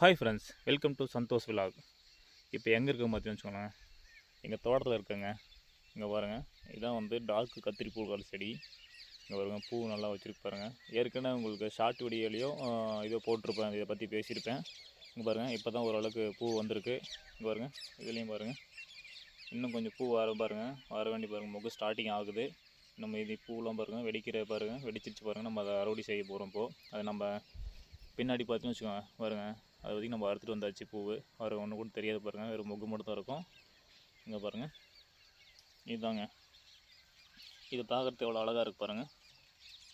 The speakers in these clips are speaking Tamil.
Hi friends welcome to Santhosh vlog இப்போ எங்கே இருக்க பார்த்தீங்கன்னு வச்சுக்கோங்களேன். எங்கள் தோட்டத்தில் இருக்கேங்க. இங்கே பாருங்கள் இதான் வந்து டார்க் கத்திரிப்பூ கால் செடி. இங்கே பாருங்க பூ நல்லா வச்சுருக்கு பாருங்கள் ஏற்கனவே உங்களுக்கு ஷார்ட் வீடியோலையும் இதை போட்டிருப்பேன். இதை பற்றி பேசியிருப்பேன். இங்கே பாருங்கள் இப்போ தான் ஓரளவுக்கு பூ வந்திருக்கு. இங்கே பாருங்கள் இதுலேயும் பாருங்கள் இன்னும் கொஞ்சம் பூ வர பாருங்கள் வர வேண்டி பாருங்கள் முகம் ஸ்டார்டிங் ஆகுது. நம்ம இது பூலாம் பாருங்கள் வெடிக்கிற பாருங்கள் வெடிச்சிருச்சு பாருங்கள் நம்ம அதை அறுவடை செய்ய போகிறோம் இப்போது அது நம்ம பின்னாடி பார்த்துன்னு வச்சுக்கோங்க பாருங்கள் அதை பற்றி நம்ம அறுத்துட்டு வந்தாச்சு பூவு. வேறு ஒன்று கூட தெரியாது பாருங்கள் வெறும் மொக்கு மட்டும் தான் இருக்கும். இங்கே பாருங்கள் இதுதாங்க இது பார்க்குறதுக்கு எவ்வளோ அழகாக இருக்குது பாருங்கள்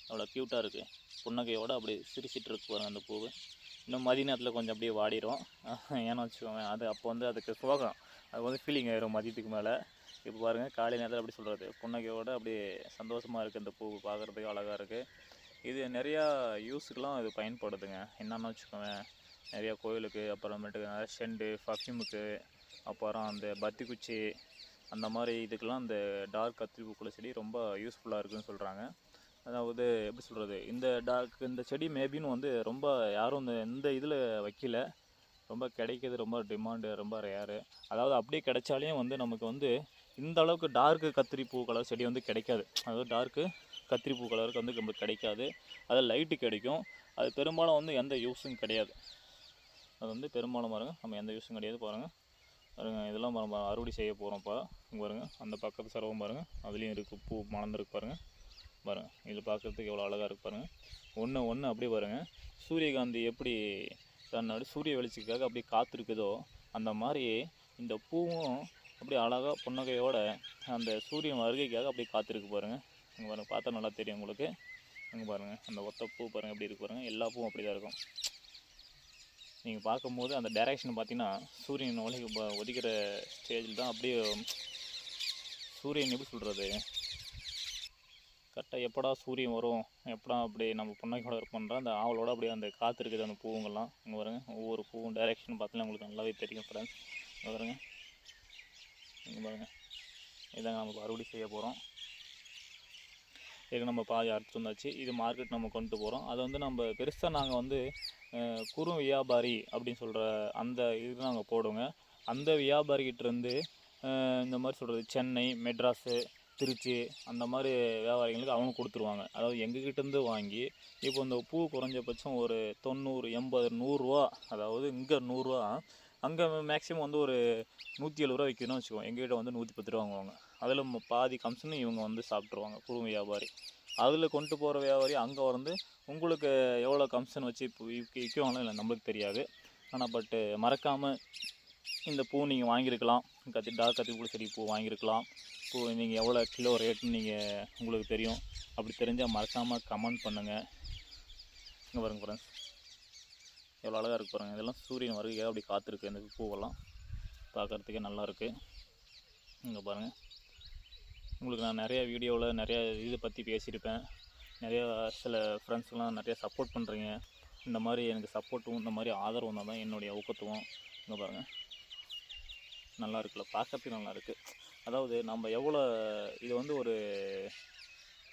அவ்வளோ க்யூட்டாக இருக்குது புன்னகையோட அப்படியே சிரிச்சிட்டு இருக்கு பாருங்கள் அந்த பூவு. இன்னும் மதிய நேரத்தில் கொஞ்சம் அப்படியே வாடிடும் ஏன்னா வச்சுக்கோங்க அது அப்போ வந்து அதுக்கு சோகம் அது வந்து ஃபீலிங் ஆயிரும் மதியத்துக்கு மேலே. இப்போ பாருங்கள் காலை நேரத்தில் அப்படி சொல்கிறது புன்னகையோட அப்படியே சந்தோஷமாக இருக்குது இந்த பூ பார்க்குறதுக்கு அழகாக இருக்குது இது நிறையா யூஸுக்கெலாம் இது பயன்படுதுங்க. என்னென்னு வச்சுக்கோங்க நிறையா கோயிலுக்கு அப்புறமேட்டுக்கு நிறைய செண்டு பர்ஃப்யூமுக்கு அப்புறம் அந்த பத்தி குச்சி அந்த மாதிரி இதுக்கெல்லாம் இந்த டார்க் கத்திரி செடி ரொம்ப யூஸ்ஃபுல்லாக இருக்குன்னு சொல்கிறாங்க அதாவது எப்படி சொல்கிறது இந்த டார்க் இந்த செடி மேபின்னு வந்து ரொம்ப யாரும் இந்த இந்த இதில் வைக்கல. ரொம்ப கிடைக்கிறது ரொம்ப டிமாண்டு ரொம்ப ரேரு அதாவது அப்படியே கிடைச்சாலையும் வந்து நமக்கு வந்து இந்த அளவுக்கு டார்க்கு கத்திரி பூ கலர் செடி வந்து கிடைக்காது. அதாவது டார்க்கு கத்திரி பூ கலருக்கு வந்து நம்மளுக்கு கிடைக்காது. அது லைட்டு கிடைக்கும். அது பெரும்பாலும் வந்து எந்த யூஸும் கிடையாது. அது வந்து பெரும்பாலும் பாருங்கள் நம்ம எந்த யூஸும் கிடையாது பாருங்கள் பாருங்க இதெல்லாம் நம்ம அறுவடை செய்ய போகிறோம்ப்பா இங்கே பாருங்கள் அந்த பக்கத்து சரவம் பாருங்கள் அதுலேயும் இருக்குது பூ மணந்துருக்கு பாருங்கள் பாருங்கள் இது பார்க்குறதுக்கு எவ்வளோ அழகாக இருக்குது பாருங்கள் ஒன்று ஒன்று அப்படியே பாருங்கள் சூரியகாந்தி எப்படி தன்னோட சூரிய வெளிச்சத்துக்காக அப்படியே காத்திருக்குதோ அந்த மாதிரி இந்த பூவும் அப்படியே அழகாக புன்னகையோட அந்த சூரியன் வருகைக்காக அப்படியே காத்திருக்கு பாருங்கள் இங்கே பாருங்கள் பார்த்தா நல்லா தெரியும் உங்களுக்கு. இங்கே பாருங்கள் அந்த ஒத்த பூ பாருங்கள் எப்படி இருக்கு பாருங்கள் எல்லா பூவும் அப்படி தான் இருக்கும். நீங்கள் பார்க்கும்போது அந்த டைரக்ஷன் பார்த்தீங்கன்னா சூரியன் ஒளி ஒதிக்கிற ஸ்டேஜில் தான் அப்படியே சூரியன் எப்படி சொல்கிறது கரெக்டாக எப்படா சூரியன் வரும் எப்படா அப்படி நம்ம பொண்ணைக்கூட இருப்போன்ற அந்த ஆவலோட அப்படியே அந்த காற்று இருக்குது அந்த பூவுங்கள்லாம். இங்கே வருங்க ஒவ்வொரு பூவும் டைரெக்ஷன் பார்த்தீங்கன்னா உங்களுக்கு நல்லாவே தெரியும் ஃப்ரெண்ட்ஸ் இங்கே பாருங்க. இங்கே பாருங்கள் இதாங்க நம்ம அறுவடை செய்ய போகிறோம் இதுக்கு நம்ம பாதி அறுத்து வந்தாச்சு இது மார்க்கெட் நம்ம கொண்டு போகிறோம் அதை வந்து நம்ம பெருசாக நாங்கள் வந்து குறு வியாபாரி அப்படின்னு சொல்கிற அந்த இது நாங்கள் போடுவோங்க. அந்த வியாபாரிகிட்டேருந்து இந்த மாதிரி சொல்கிறது சென்னை மெட்ராஸு திருச்சி அந்த மாதிரி வியாபாரிகளுக்கு அவங்க கொடுத்துருவாங்க. அதாவது எங்ககிட்டேருந்து வாங்கி இப்போ இந்த பூ குறைஞ்சபட்சம் ஒரு தொண்ணூறு எண்பது நூறுரூவா அதாவது இங்கே நூறுரூவா அங்கே மேக்ஸிமம் வந்து ஒரு நூற்றி எழுபது ரூபா விற்கணும்னு வச்சுக்கோங்க. எங்ககிட்ட வந்து நூற்றி பத்து ரூபா வாங்குவாங்க. அதில் பாதி கம்சனும் இவங்க வந்து சாப்பிட்ருவாங்க குறு வியாபாரி. அதில் கொண்டு போகிற வியாபாரி அங்கே வந்து உங்களுக்கு எவ்வளோ கம்சன் வச்சு இப்போ விற்கணும் விற்குவாங்களோ இல்லை நம்மளுக்கு தெரியாது. ஆனால் பட்டு மறக்காமல் இந்த பூ நீங்கள் வாங்கியிருக்கலாம். கத்தி டார்க் கத்தி பூ செடி பூ வாங்கியிருக்கலாம். பூ நீங்கள் எவ்வளோ கிலோ ரேட்டுன்னு நீங்கள் உங்களுக்கு தெரியும். அப்படி தெரிஞ்சால் மறக்காமல் கமெண்ட் பண்ணுங்கள் இங்கே பாருங்க ஃப்ரெண்ட்ஸ் எவ்வளோ அழகாக இருக்கு பாருங்கள் இதெல்லாம் சூரியன் வருகையாக அப்படி காத்திருக்கு இந்த பூவெல்லாம். பார்க்குறதுக்கே நல்லாயிருக்கு இங்கே பாருங்கள் உங்களுக்கு நான் நிறைய வீடியோவில் நிறைய இதை பற்றி பேசியிருப்பேன். நிறையா சில ஃப்ரெண்ட்ஸ்லாம் நிறைய சப்போர்ட் பண்ணுறீங்க இந்த மாதிரி எனக்கு சப்போர்ட்டும் இந்த மாதிரி ஆதரவும் தான் என்னுடைய ஊக்கத்துவம். இங்கே பாருங்கள் நல்லா இருக்குல்ல? பார்க்கறதுக்கு நல்லா இருக்குது அதாவது நம்ம எவ்வளோ இது வந்து ஒரு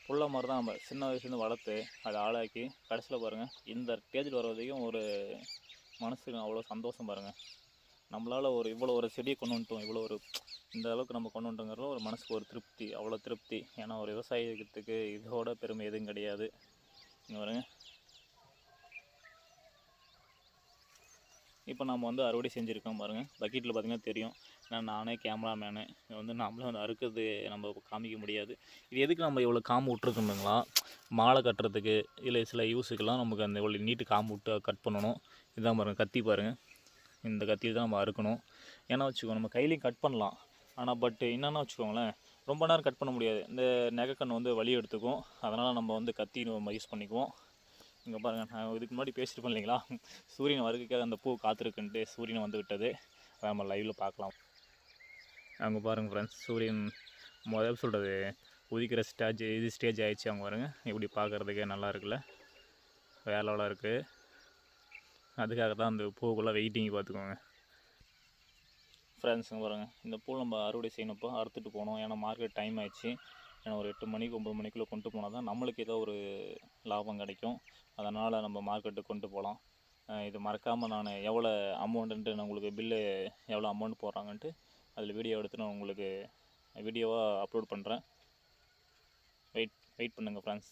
புள்ள மாதிரி தான் நம்ம சின்ன வயசுலேருந்து வளர்த்து அதை ஆளாக்கி கடைசியில் பாருங்கள் இந்த ஸ்டேஜில் வர வரைக்கும் ஒரு மனசுக்கு அவ்வளோ சந்தோஷம் பாருங்கள் நம்மளால் ஒரு இவ்வளோ ஒரு செடியை கொண்டு வந்துட்டோம். இவ்வளோ ஒரு இந்த அளவுக்கு நம்ம கொண்டு வந்துட்டோங்கிறது ஒரு மனசுக்கு ஒரு திருப்தி அவ்வளோ திருப்தி. ஏன்னா ஒரு விவசாயத்துக்கு இதோட பெருமை எதுவும் கிடையாது. இங்கே பாருங்க. இப்போ நம்ம வந்து அறுவடை செஞ்சுருக்கோம் பாருங்கள் பக்கெட்டில் பார்த்தீங்கன்னா தெரியும். நான் நானே கேமராமேனு இது வந்து நம்மளும் வந்து அறுக்கிறது நம்ம காமிக்க முடியாது. இது எதுக்கு நம்ம இவ்வளோ காம்பு விட்ருக்கணுங்களா மாலை கட்டுறதுக்கு இல்லை சில யூஸுக்கெல்லாம் நமக்கு அந்த இவ்வளோ நீட்டு காம்பு விட்டு கட் பண்ணணும். இதுதான் பாருங்கள் கத்தி பாருங்கள் இந்த கத்தியில் தான் நம்ம அறுக்கணும். ஏன்னா வச்சுக்கோ நம்ம கையிலையும் கட் பண்ணலாம். ஆனால் பட் என்னென்னா வச்சுக்கோங்களேன் ரொம்ப நேரம் கட் பண்ண முடியாது. இந்த நெகக்கண் வந்து வலி எடுத்துக்கும். அதனால் நம்ம வந்து கத்தி நம்ம யூஸ் பண்ணிக்குவோம். இங்கே பாருங்கள் நான் இதுக்கு முன்னாடி பேசியிருப்பேன் இல்லைங்களா? சூரியன் வருகைக்காக அந்த பூ காத்திருக்குன்ட்டு சூரியன் வந்து விட்டது. அதை நம்ம லைவில் பார்க்கலாம். அங்கே பாருங்கள் ஃப்ரெண்ட்ஸ் சூரியன் முதல் சொல்கிறது உதிக்கிற ஸ்டேஜ் இது ஸ்டேஜ் ஆகிடுச்சு அவங்க பாருங்க. இப்படி பார்க்குறதுக்கே நல்லா இருக்குல்ல. வேலைலாம் இருக்குது அதுக்காக தான் அந்த பூக்குள்ளே வெயிட்டிங் பார்த்துக்கோங்க ஃப்ரெண்ட்ஸுங்க பாருங்கள் இந்த பூ நம்ம அறுவடை செய்யணுப்போ அறுத்துட்டு போகணும். ஏன்னா மார்க்கெட் டைம் ஆயிடுச்சு. ஏன்னா ஒரு எட்டு மணிக்கு ஒம்பது மணிக்குள்ளே கொண்டு போனால் தான் நம்மளுக்கு ஏதோ ஒரு லாபம் கிடைக்கும். அதனால் நம்ம மார்க்கெட்டுக்கு கொண்டு போகலாம். இது மறக்காமல் நான் எவ்வளோ அமௌண்ட்டுன்ட்டு நான் உங்களுக்கு பில்லு எவ்வளோ அமௌண்ட் போடுறாங்கன்ட்டு அதில் வீடியோ எடுத்து நான் உங்களுக்கு வீடியோவாக அப்லோட் பண்ணுறேன் வெயிட் வெயிட் பண்ணுங்கள் ஃப்ரெண்ட்ஸ்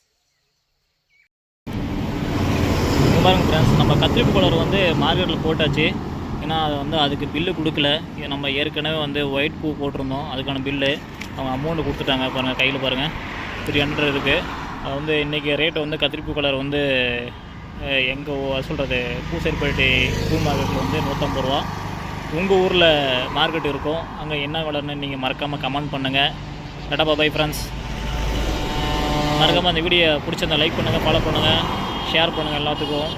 பாருங்க ஃப்ரெண்ட்ஸ் நம்ம கத்திரிப்பு கலர் வந்து மார்க்கெட்டில் போட்டாச்சு. ஏன்னா அது வந்து அதுக்கு பில்லு கொடுக்கல. இது நம்ம ஏற்கனவே வந்து ஒயிட் பூ போட்டிருந்தோம். அதுக்கான பில்லு அவங்க அமௌண்ட்டு கொடுத்துட்டாங்க பாருங்கள் கையில் பாருங்கள் த்ரீ ஹண்ட்ரட் இருக்குது அது வந்து இன்றைக்கி ரேட்டு வந்து கத்திரிப்பூ கலர் வந்து எங்கே சொல்கிறது பூசேரிப்பேட்டை பூ மார்க்கெட்டில் வந்து நூற்றம்பது ரூபா. உங்கள் ஊரில் மார்க்கெட் இருக்கும். அங்கே என்ன கலர்னு நீங்கள் மறக்காமல் கமெண்ட் பண்ணுங்கள் டாடா பை ஃப்ரெண்ட்ஸ் மறக்காமல் அந்த வீடியோ பிடிச்சிருந்தா லைக் பண்ணுங்கள் ஃபாலோ பண்ணுங்கள் ஷேர் பண்ணுங்கள் எல்லாத்துக்கும்.